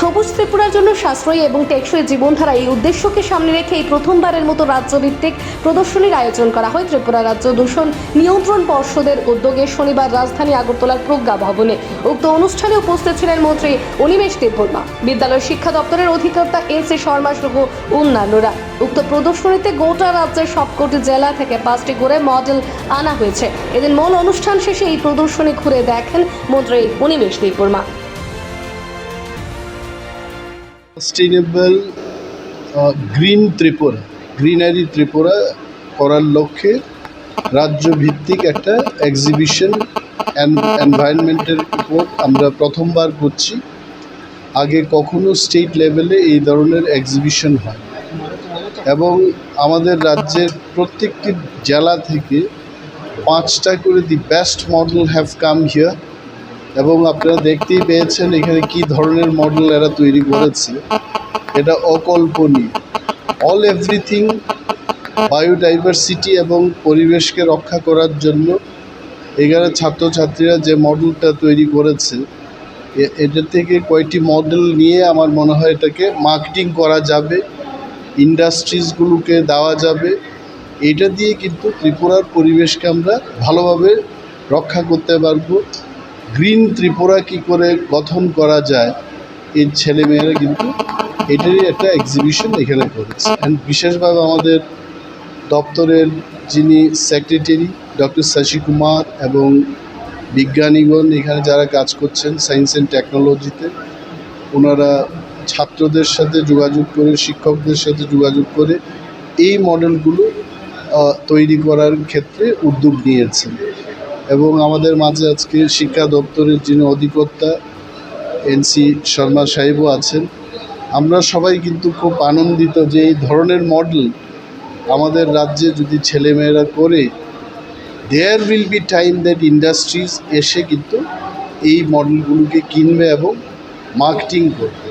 সবুজ ত্রিপুরার জন্য সাশ্রয়ী এবং টেকসই জীবনধারা এই উদ্দেশ্যকে সামনে রেখে এই প্রথমবারের মতো রাজ্যভিত্তিক প্রদর্শনীর আয়োজন করা হয়। ত্রিপুরা রাজ্য দূষণ নিয়ন্ত্রণ পর্ষদের উদ্যোগে শনিবার রাজধানী আগরতলার প্রজ্ঞা ভবনে উক্ত অনুষ্ঠানে উপস্থিত ছিলেন মন্ত্রী অনিমেষ দেববর্মা, বিদ্যালয় শিক্ষা দপ্তরের অধিকর্তা এস এ শর্মা সহ অন্যান্যরা। উক্ত প্রদর্শনীতে গোটা রাজ্যের সবকটি জেলা থেকে পাঁচটি করে মডেল আনা হয়েছে। এদিন মূল অনুষ্ঠান শেষে এই প্রদর্শনী ঘুরে দেখেন মন্ত্রী Animesh Debbarma. Sustainable green Tripura greenery Tripura করার লক্ষ্যে রাজ্যভিত্তিক একটা এক্সিবিশন এনভায়রনমেন্টের উপর আমরা প্রথমবার করছি। আগে কখনো স্টেট লেভেলে এই ধরনের এক্সিবিশন হয়। এবং আমাদের রাজ্যের প্রত্যেকটি জেলা থেকে পাঁচটা করে the best model have come here এবং আপনারা দেখতেই পেয়েছেন এখানে কি ধরনের মডেল এরা তৈরি করেছে। এটা অকল্পনীয়। অল এভরিথিং বায়োডাইভার্সিটি এবং পরিবেশকে রক্ষা করার জন্য এখানে ছাত্রছাত্রীরা যে মডেলটা তৈরি করেছে এটা থেকে কয়েকটি মডেল নিয়ে আমার মনে হয় এটাকে মার্কেটিং করা যাবে ইন্ডাস্ট্রিজগুলোকে দেওয়া যাবে। এটা দিয়ে কিন্তু ত্রিপুরার পরিবেশকে আমরা ভালোভাবে রক্ষা করতে পারব। গ্রিন ত্রিপুরা কি করে গঠন করা যায় এই ছেলেমেয়েরা কিন্তু এটারই একটা এক্সিবিশন এখানে করেছে। অ্যান্ড বিশেষভাবে আমাদের দপ্তরের যিনি সেক্রেটারি ডক্টর শশী কুমার এবং বিজ্ঞানীগণ এখানে যারা কাজ করছেন সায়েন্স অ্যান্ড টেকনোলজিতে ওনারা ছাত্রদের সাথে যোগাযোগ করে, শিক্ষকদের সাথে যোগাযোগ করে এই মডেলগুলো তৈরি করার ক্ষেত্রে উদ্যোগ নিয়েছেন। এবং আমাদের মাঝে আজকে শিক্ষা দপ্তরের যিনি অধিকর্তা এনসি শর্মা সাহেবও আছেন। আমরা সবাই কিন্তু খুব আনন্দিত যে এই ধরনের মডেল আমাদের রাজ্যে যদি ছেলেমেয়েরা করে there will be time that industries এসে কিন্তু এই মডেলগুলোকে কিনবে এবং মার্কেটিং করবে।